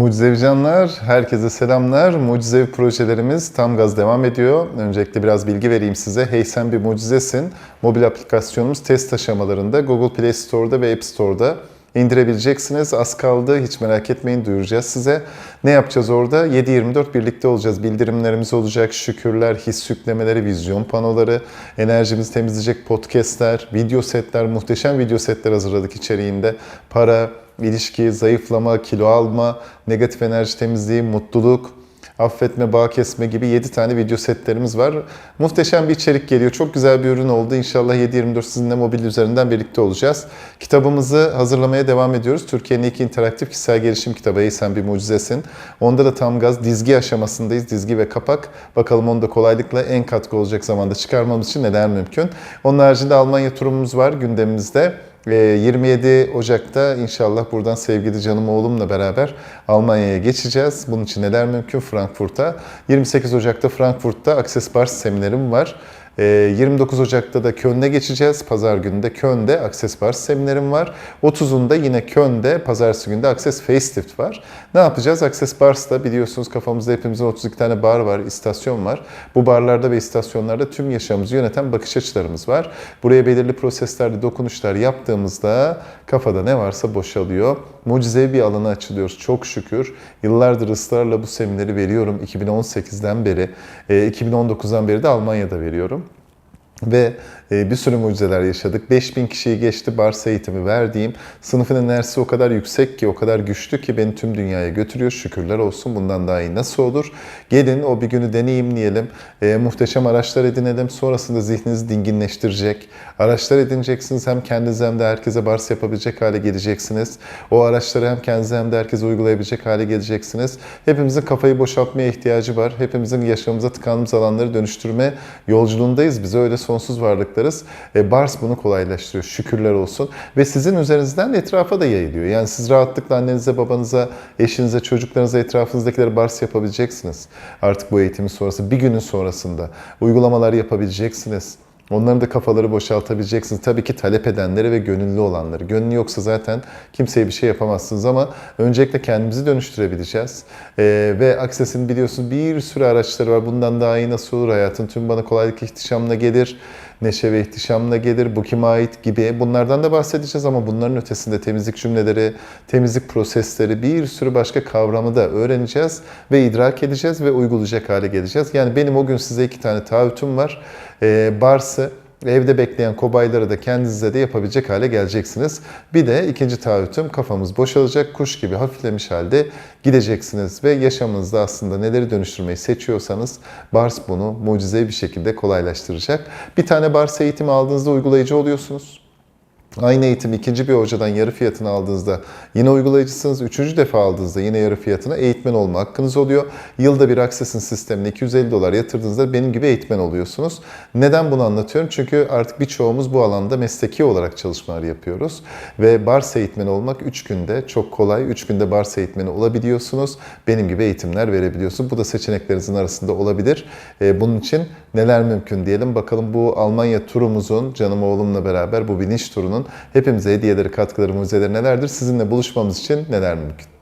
Mucizevi canlar, herkese selamlar. Mucizevi projelerimiz tam gaz devam ediyor. Öncelikle biraz bilgi vereyim size. Hey sen bir mucizesin. Mobil aplikasyonumuz test aşamalarında Google Play Store'da ve App Store'da indirebileceksiniz. Az kaldı. Hiç merak etmeyin duyuracağız size. Ne yapacağız orada? 7-24 birlikte olacağız. Bildirimlerimiz olacak. Şükürler, his yüklemeleri, vizyon panoları, enerjimizi temizleyecek podcastler, video setler, muhteşem video setler hazırladık içeriğinde. Para, ilişki, zayıflama, kilo alma, negatif enerji temizliği, mutluluk, affetme, bağ kesme gibi 7 tane video setlerimiz var. Muhteşem bir içerik geliyor. Çok güzel bir ürün oldu. İnşallah 7-24 sizinle mobil üzerinden birlikte olacağız. Kitabımızı hazırlamaya devam ediyoruz. Türkiye'nin ilk interaktif kişisel gelişim kitabı Ey Sen Bir Mucizesin. Onda da tam gaz dizgi aşamasındayız. Dizgi ve kapak. Bakalım onu da kolaylıkla en katkı olacak zamanda çıkarmamız için neler mümkün. Onun haricinde Almanya turumuz var gündemimizde. Ee, 27 Ocak'ta inşallah buradan sevgili canım oğlumla beraber Almanya'ya geçeceğiz. Bunun için neler mümkün? Frankfurt'a. 28 Ocak'ta Frankfurt'ta Access Bars seminerim var. Ee, 29 Ocak'ta da Köln'e geçeceğiz. Pazar günü de Köln'de Access Bars seminerim var. 30'unda yine Köln'de Pazartesi günü de Access Facelift var. Ne yapacağız? Access Bars'ta biliyorsunuz kafamızda hepimizin 32 tane bar var, istasyon var. Bu barlarda ve istasyonlarda tüm yaşamımızı yöneten bakış açılarımız var. Buraya belirli proseslerde dokunuşlar yaptığımızda kafada ne varsa boşalıyor. Mucizevi bir alana açılıyoruz çok şükür. Yıllardır ısrarla bu semineri veriyorum. 2018'den beri, e, 2019'dan beri de Almanya'da veriyorum. Ve e, bir sürü mucizeler yaşadık. 5000 kişiyi geçti bars eğitimi verdiğim. Sınıfın enerjisi o kadar yüksek ki, o kadar güçlü ki beni tüm dünyaya götürüyor. Şükürler olsun bundan daha iyi nasıl olur? Gelin o bir günü deneyimleyelim. E, muhteşem araçlar edinelim. Sonrasında zihninizi dinginleştirecek. Araçlar edineceksiniz. Hem kendinize hem de herkese bars yapabilecek hale geleceksiniz. O araçları hem kendinize hem de herkese uygulayabilecek hale geleceksiniz. Hepimizin kafayı boşaltmaya ihtiyacı var. Hepimizin yaşamımıza tıkandığımız alanları dönüştürme yolculuğundayız. Biz öyle sonsuz varlıklarız. E, Bars bunu kolaylaştırıyor. Şükürler olsun. Ve sizin üzerinizden de etrafa da yayılıyor. Yani siz rahatlıkla annenize, babanıza, eşinize, çocuklarınıza, etrafınızdakileri Bars yapabileceksiniz. Artık bu eğitimin sonrası, bir günün sonrasında uygulamalar yapabileceksiniz. Onların da kafaları boşaltabileceksiniz. Tabii ki talep edenleri ve gönüllü olanları. Gönlü yoksa zaten kimseye bir şey yapamazsınız ama öncelikle kendimizi dönüştürebileceğiz. Ee, ve Access'in biliyorsunuz bir sürü araçları var. Bundan daha iyi nasıl olur? Hayatın tüm bana kolaylık ihtişamla gelir. Neşe ve ihtişamla gelir. Bu kime ait gibi. Bunlardan da bahsedeceğiz ama bunların ötesinde temizlik cümleleri, temizlik prosesleri, bir sürü başka kavramı da öğreneceğiz ve idrak edeceğiz ve uygulayacak hale geleceğiz. Yani benim o gün size iki tane taahhütüm var. Ee, Bars'ı Evde bekleyen kobayları da kendinize de yapabilecek hale geleceksiniz. Bir de ikinci taahhütüm kafamız boşalacak, kuş gibi hafiflemiş halde gideceksiniz. Ve yaşamınızda aslında neleri dönüştürmeyi seçiyorsanız Bars bunu mucizevi bir şekilde kolaylaştıracak. Bir tane Bars eğitimi aldığınızda uygulayıcı oluyorsunuz. Aynı eğitim ikinci bir hocadan yarı fiyatını aldığınızda yine uygulayıcısınız. Üçüncü defa aldığınızda yine yarı fiyatına eğitmen olma hakkınız oluyor. Yılda bir Access'in sistemine 250 dolar yatırdığınızda benim gibi eğitmen oluyorsunuz. Neden bunu anlatıyorum? Çünkü artık birçoğumuz bu alanda mesleki olarak çalışmalar yapıyoruz. Ve bars eğitmeni olmak 3 günde çok kolay. 3 günde bars eğitmeni olabiliyorsunuz. Benim gibi eğitimler verebiliyorsunuz. Bu da seçeneklerinizin arasında olabilir. Ee, Bunun için neler mümkün diyelim. Bakalım bu Almanya turumuzun canım oğlumla beraber bu bilinç turunun hepimize hediyeleri, katkıları, mucizeleri nelerdir? Sizinle buluşmamız için neler mümkün?